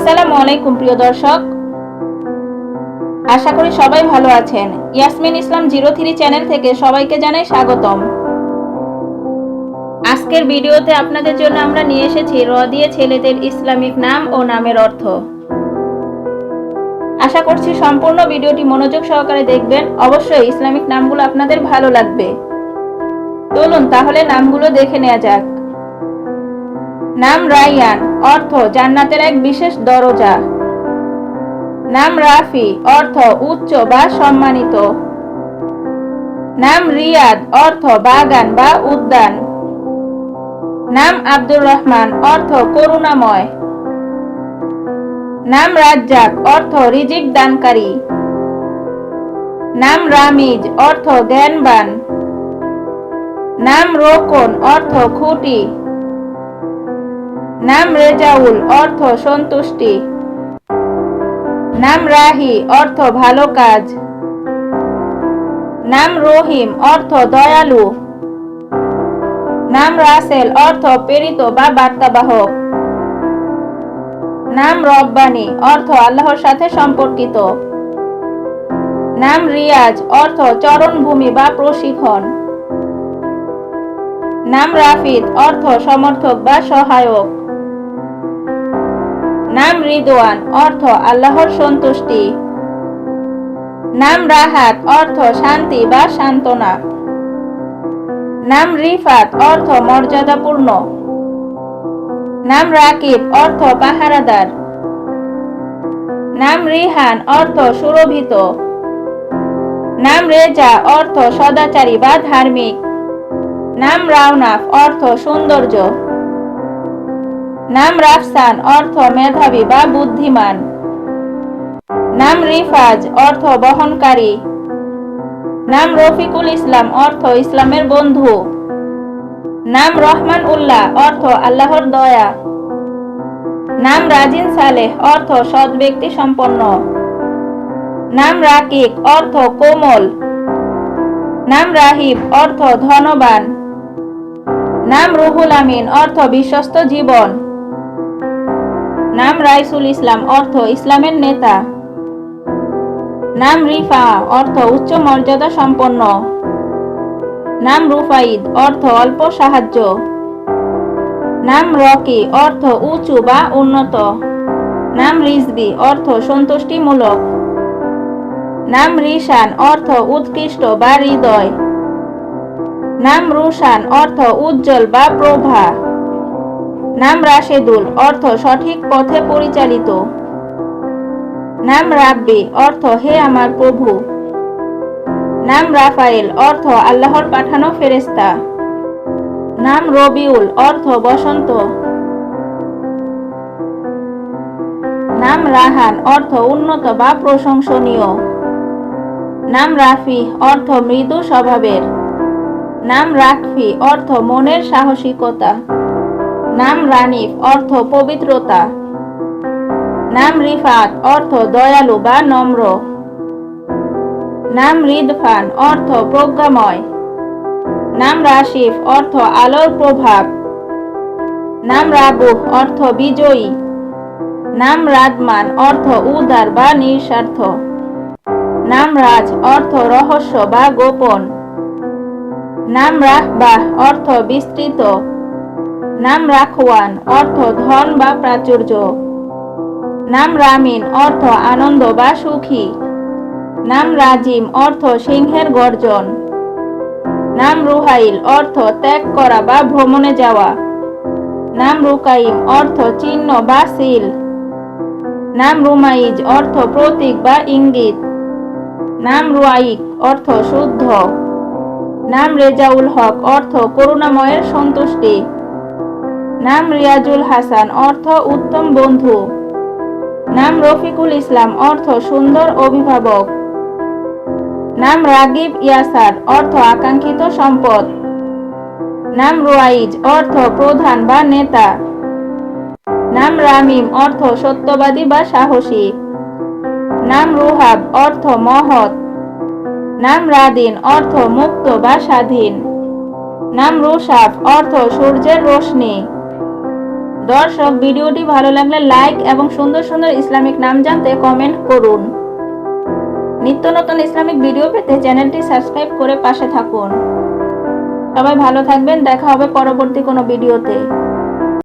আসসালামু আলাইকুম, প্রিয় দর্শক। আশা করি সবাই ভালো আছেন। Yasmin Islam zero three channel থেকে সবাইকে জানাই স্বাগতম। আজকের ভিডিওতে আপনাদের জন্য আমরা নিয়ে এসেছি র দিয়ে ছেলেদের ইসলামিক নাম ও নামের অর্থ। আশা করছি সম্পূর্ণ ভিডিওটি মনোযোগ সহকারে দেখবেন। অবশ্যই ইসলামিক নামগুলো আপনাদের ভালো লাগবে। চলুন তাহলে নামগুলো দেখে নেওয়া যাক। নাম রায়ান অর্থ জান্নাতের এক বিশেষ দরজা। নাম রাফি, অর্থ উচ্চ বা সম্মানিত। নাম রিয়াদ, অর্থ বাগান বা উদ্যান। নাম আব্দুর রহমান, অর্থ করুণাময়। নাম রাজ্জাক, অর্থ রিজিক দানকারী। নাম রামিজ, অর্থ জ্ঞানবান। নাম রোকন, অর্থ খুঁটি। নাম রেজাউল, অর্থ সন্তুষ্টি। নাম রাহি, অর্থ ভালো কাজ। নাম রহিম, অর্থ দয়ালু। নাম রাসেল, অর্থ প্রেরিত বা বার্তাবাহক নাম রব্বানি, অর্থ আল্লাহর সাথে সম্পর্কিত। নাম রিয়াজ, অর্থ চরণভূমি বা প্রশিক্ষণ। নাম রাফিদ, অর্থ সমর্থক বা সহায়ক। নাম রিদওয়ান, অর্থ আল্লাহর সন্তুষ্টি। নাম রাহাত, অর্থ শান্তি বা সান্ত্বনা। নাম রিফাত, অর্থ মর্যাদাপূর্ণ। নাম রাকিব, অর্থ পাহারাদার। নাম রিহান, অর্থ সুরভিত। নাম রেজা, অর্থ সদাচারী বা ধার্মিক। নাম রাউনাফ অর্থ সৌন্দর্য। নাম রাফসান, অর্থ মেধাবী বা বুদ্ধিমান। নাম রিফাজ, অর্থ বহনকারী। নাম রফিকুল ইসলাম, অর্থ ইসলামের বন্ধু। নাম রহমান উল্লাহ, অর্থ আল্লাহর দয়া। নাম রাজিন সালেহ, অর্থ সৎ ব্যক্তি সম্পন্ন। নাম রাকিক, অর্থ কোমল। নাম রাহিব, অর্থ ধনবান। নাম রুহুল আমিন, অর্থ বিশ্বস্ত জীবন। নাম রাইসুল ইসলাম, অর্থ ইসলামের নেতা। নাম রিফা, অর্থ উচ্চ মর্যাদা সম্পন্ন। নাম রুফাইদ, অর্থ অল্প সাহায্য। নাম রকি, অর্থ উঁচু বা উন্নত। নাম রিজবি অর্থ সন্তুষ্টিমূলক। নাম রিশান, অর্থ উৎকৃষ্ট বা হৃদয়। নাম রুশান, অর্থ উজ্জ্বল বা প্রভা। নাম রাশেদুল অর্থ সঠিক পথে পরিচালিত। নাম রাব্বি অর্থ, হে আমার প্রভু। নাম রাফায়েল অর্থ, আল্লাহর পাঠানো ফেরেস্তা নাম রবিউল অর্থ, বসন্ত। নাম রাহান অর্থ, উন্নত বা প্রশংসনীয়। নাম রাফি অর্থ, মৃদু স্বভাবের। নাম রাখফি অর্থ, মনের সাহসিকতা। নাম রানিফ, অর্থ পবিত্রতা। নাম রিফাত, অর্থ দয়ালু বা নম্র। নাম রিদফান, অর্থ প্রজ্ঞাময়। নাম রাশিফ, অর্থ আলোর প্রভাব। নাম রাবুহ, অর্থ বিজয়ী। নাম রাদমান, অর্থ উদার বা নিঃস্বার্থ। নাম রাজ, অর্থ রহস্য বা গোপন। নাম রাহবাহ, অর্থ বিস্তৃত। নাম রাখওয়ান, অর্থ ধন বা প্রাচুর্য। নাম রামিন, অর্থ আনন্দ বা সুখী। নাম রাজিম, অর্থ সিংহের গর্জন। নাম রুহাইল, অর্থ ত্যাগ করা বা ভ্রমণে যাওয়া। নাম রুকাইম, অর্থ চিহ্ন বা সিল। নাম রুমাইজ, অর্থ প্রতীক বা ইঙ্গিত। নাম রুয়াইক অর্থ শুদ্ধ। নাম রেজাউল হক, অর্থ করুণাময়ের সন্তুষ্টি। নাম রিয়াজুল হাসান, অর্থ উত্তম বন্ধু। নাম রফিকুল ইসলাম, অর্থ সুন্দর অভিভাবক। নাম রাগিব ইয়াসার, অর্থ আকাঙ্ক্ষিত সম্পদ। নাম রোয়াইজ, অর্থ প্রধান বা নেতা। নাম রামিম, অর্থ সত্যবাদী বা সাহসী। নাম রুহাব, অর্থ মহৎ। নাম রাদিন, অর্থ মুক্ত বা স্বাধীন। নাম রুশাফ, অর্থ সূর্যের রোশনি দর্শক, ভিডিওটি ভালো লাগলে লাইক এবং সুন্দর সুন্দর ইসলামিক নাম জানতে কমেন্ট করুন। নিত্য নতুন ইসলামিক ভিডিও পেতে চ্যানেলটি সাবস্ক্রাইব করে পাশে থাকুন। সবাই ভালো থাকবেন, দেখা হবে পরবর্তী কোনো ভিডিওতে।